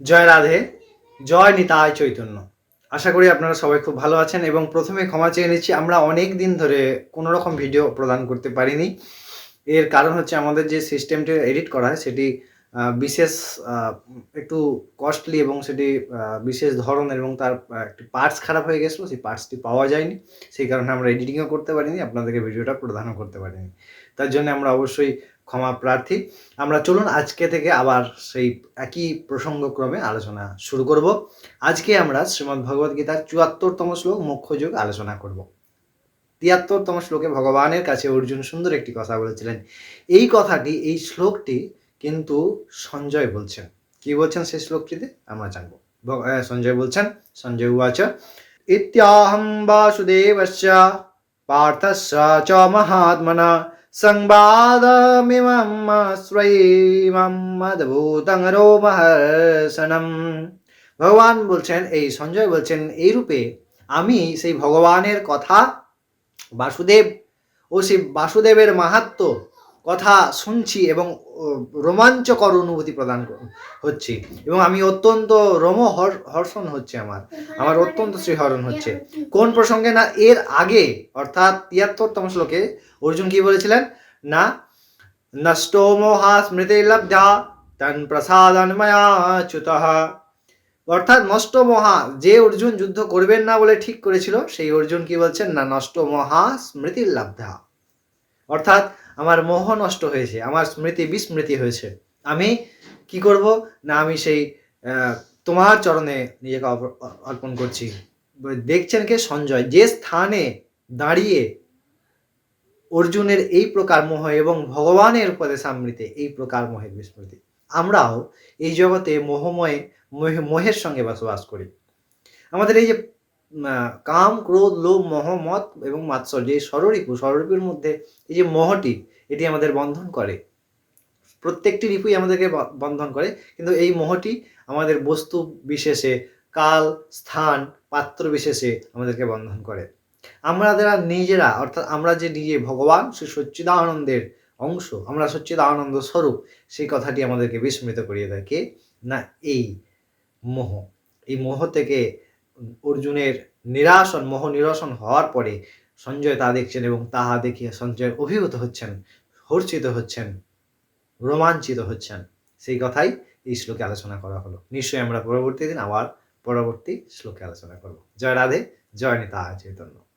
জয় রাধে, জয় নিতায় চৈতন্য। আশা করি আপনারা সবাই খুব ভালো আছেন এবং প্রথমে ক্ষমা চেয়ে নিচ্ছি, আমরা অনেক দিন ধরে কোনো রকম ভিডিও প্রদান করতে পারিনি। এর কারণ হচ্ছে আমাদের যে সিস্টেমটি এডিট করা হয়, সেটি বিশেষ একটু কস্টলি এবং সেটি বিশেষ ধরনের এবং তার একটি পার্টস খারাপ হয়ে গেছিল, সেই পার্টসটি পাওয়া যায়নি। সেই কারণে আমরা এডিটিংও করতে পারিনি, আপনাদেরকে ভিডিওটা প্রদানও করতে পারিনি। তার জন্য আমরা অবশ্যই ক্ষমা প্রার্থী। আমরা চলুন আজকে থেকে আবার সেই একই প্রসঙ্গক্রমে আলোচনা শুরু করব। আজকে আমরা শ্রীমদ্ ভগবদ গীতার চুয়াত্তরতম শ্লোক, মুখ্য যুগ আলোচনা করব। তিয়াত্তরতম শ্লোকে ভগবানের কাছে অর্জুন সুন্দর একটি কথা বলেছিলেন। এই কথাটি, এই শ্লোকটি কিন্তু সঞ্জয় বলছেন। কি বলছেন সেই শ্লোকটিতে? আমরা জানব। সঞ্জয় বলছেন, সঞ্জয় উবাচ ইত্যাহম বাসুদেবস্য পার্থস্য চ মহাত্মনা রোমহর্ষণম। ভগবান বলছেন, এই সঞ্জয় বলছেন, এই রূপে আমি সেই ভগবানের কথা, বাসুদেব ও সেই বাসুদেবের মাহাত্ম কথা শুনছি এবং রোমাঞ্চকর অনুভূতি প্রদান হচ্ছে। এবং আমি অত্যন্ত রোম হর্ষণ হচ্ছে আমার। আমার অত্যন্ত শ্রীহরণ হচ্ছে। কোন প্রসঙ্গে না, এর আগে, অর্থাৎ তিয়াত্তরতম শ্লোকে অর্জুন কি বলেছিলেন? না, নষ্টো মোহা স্মৃতি লব্ধা, তন প্রসাদন ময়া অর্থাৎ নষ্ট মহা, যে অর্জুন যুদ্ধ করবেন না বলে ঠিক করেছিল, সেই অর্জুন কি বলছেন? না, নষ্ট মহা স্মৃতি লব্ধা। অর্থাৎ আমার মোহ নষ্ট হয়েছে, আমার স্মৃতি বিস্মৃতি হয়েছে। আমি কি করব? না, আমি সেই তোমার চরণে নিজেকে অর্পণ করছি। দেখছেন কে? সঞ্জয়। যে স্থানে দাঁড়িয়ে অর্জুনের এই প্রকার মোহ এবং ভগবানের উপদেশামৃতে এই প্রকার মোহের বিস্মৃতি, আমরাও এই জগতে মোহময়, মোহে- মোহের সঙ্গে বসবাস করি। আমাদের এই যে কাম, ক্রোধ, লোভ, মোহ, মত এবং মাৎসর্য, এই ষড়রিপু ষড়রিপুর মধ্যে এই যে মহটি, এটি আমাদের বন্ধন করে। প্রত্যেকটি রিপুই আমাদেরকে বন্ধন করে, কিন্তু এই মোহটি আমাদের বস্তু বিশেষে, কাল, স্থান, পাত্র বিশেষে আমাদেরকে বন্ধন করে। আমরা যারা নিজেরা, অর্থাৎ আমরা যে নিজে ভগবান শ্রী সচ্চিদানন্দের অংশ, আমরা সচ্চিদানন্দ স্বরূপ, সেই কথাটি আমাদেরকে বিস্মৃত করিয়ে দেয় কে? না, এই মোহ। এই মোহ থেকে অর্জুনের নিরাসন মোহ নিরসন হওয়ার পরে সঞ্জয় তা দেখছেন এবং তাহা দেখিয়ে সঞ্জয় অভিভূত হচ্ছেন, হর্ষিত হচ্ছেন, রোমাঞ্চিত হচ্ছেন। সেই কথাই এই শ্লোকে আলোচনা করা হলো। নিশ্চয়ই আমরা পরবর্তী দিন আবার পরবর্তী শ্লোকে আলোচনা করব। জয় রাধে, জয় নিতা চৈতন্য।